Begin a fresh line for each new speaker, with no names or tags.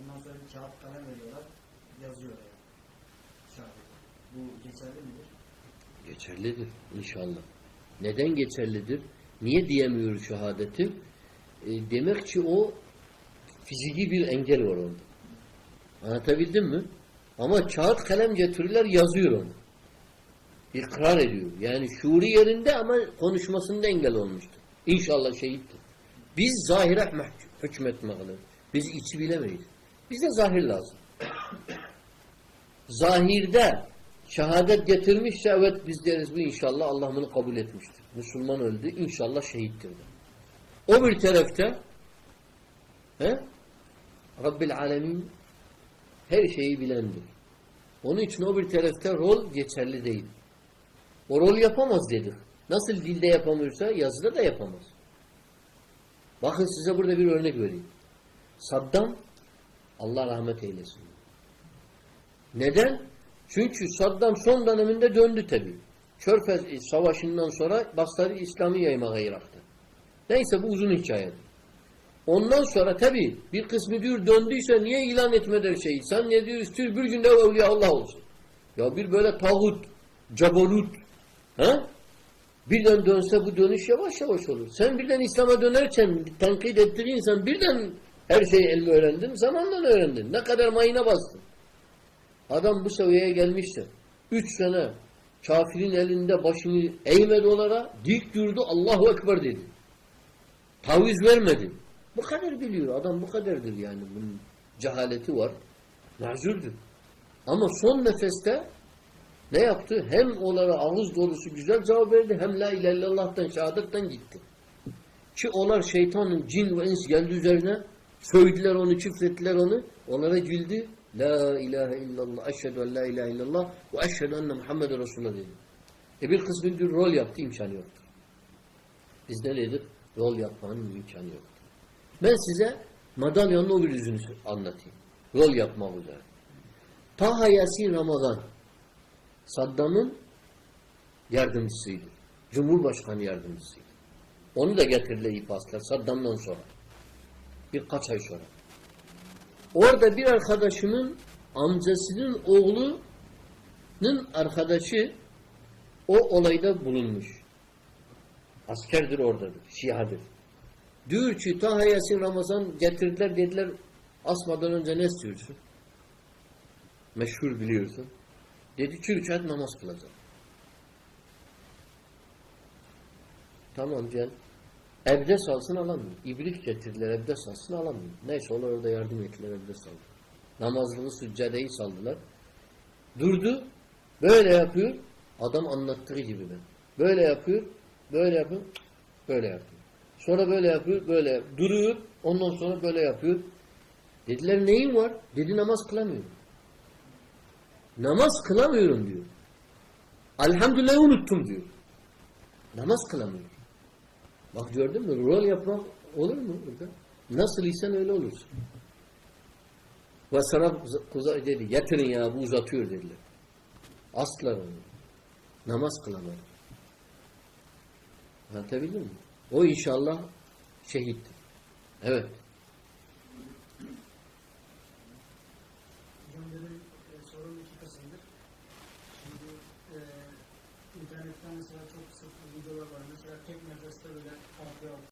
Ondan sonra bir kağıt kalem veriyorlar. Yazıyor yani. Şahit. Bu geçerli midir?
Geçerlidir inşallah. Neden geçerlidir? Niye diyemiyoruz şehadeti? E, demek ki o fiziki bir engel var orada. Anlatabildim mi? Ama kağıt kalem getirirler yazıyor onu. İkrar ediyor. Yani şuuru yerinde ama konuşmasında engel olmuştur. İnşallah şehittir. Biz zahire hükmetmekle. Biz içi bilemeyiz. Bize zahir lazım. Zahirde şehadet getirmişse evet biz deriz bu inşallah Allah bunu kabul etmiştir. Müslüman öldü inşallah şehittir. de. O bir tarafta he? Rabbil Alemin her şeyi bilendir. Onun için o bir tarafta rol geçerli değil. O rol yapamaz dedik. Nasıl dilde yapamıyorsa yazıda da yapamaz. Bakın size burada bir örnek vereyim. Saddam Allah rahmet eylesin. Neden? Çünkü Saddam son döneminde döndü tabi. Körfez Savaşı'ndan sonra başladı İslam'ı yaymaya Irak'ta. Neyse bu uzun hikayedir. Ondan sonra tabi bir kısmı diyor döndüyse niye ilan etmeder şeyi? Sen ne diyor istiyor bir günde evliya Allah olsun. Ya bir böyle tağut, cabalut ha? Birden dönse bu dönüş yavaş yavaş olur. Sen birden İslam'a dönerken tenkit ettiğin insan birden her şeyi elmi öğrendin. Zamanla öğrendin. Ne kadar mayına bastın. Adam bu seviyeye gelmiştir. Üç sene kafirin elinde başını eğmedi onlara. Dik durdu Allahu Ekber dedi. Taviz vermedi. Bu kadar biliyor. Adam bu kadardır yani. Bunun cehaleti var. Mazurdur. Ama son nefeste ne yaptı? Hem onlara ağız dolusu güzel cevap verdi hem la ilahe illallah'tan şehadetten gitti. Ki onlar şeytanın cin ve ins geldi üzerine söylediler onu, çiftlettiler onu. Onlara güldü. La ilahe illallah, eşhedü en la ilahe illallah ve eşhedü enne Muhammeden Resulullah dedi. E bir kısmı diyor rol yaptı, imkanı yoktu. Biz ne dedik? Rol yapmanın imkanı yoktu. Ben size madalyonun o bir yüzünü anlatayım. Rol yapmak üzere. Taha Yasin Ramazan Saddam'ın yardımcısıydı. Cumhurbaşkanı yardımcısıydı. Onu da getirdiler ipaslar Saddam'dan sonra. Birkaç ay sonra. Orada bir arkadaşımın amcasının oğlunun arkadaşı o olayda bulunmuş. Askerdir oradadır. Şiadır. Diyor ki Taha Yasin Ramazan getirdiler dediler asmadan önce ne istiyorsun? Meşhur biliyorsun. Dedi ki üç namaz kılacağım. Tamam gel. Evde salsın alamıyor. İbrik getirdiler evde salsın alamıyor. Neyse onlar orada yardım ettiler evde saldı. Namazlığı süccadeyi saldılar. Durdu. Böyle yapıyor. Adam anlattığı gibi ben. Böyle yapıyor. Böyle yapıyor. Böyle yapıyor. Sonra böyle yapıyor. Böyle yapıyor. Duruyor. Ondan sonra böyle yapıyor. Dediler neyin var? Dedi namaz kılamıyorum. Namaz kılamıyorum diyor. Elhamdülillah unuttum diyor. Namaz kılamıyorum. Bak gördün mü? Rol yapmak olur mu burada? Nasıl isen öyle olursun. Ve sana kuza dedi, getirin ya bu uzatıyor dediler. Aslar onu. Namaz kılamadı. Anlatabildim mi? O inşallah şehittir. Evet.
İnternetten mesela çok sık videolar var. Mesela tek nefeste böyle farklı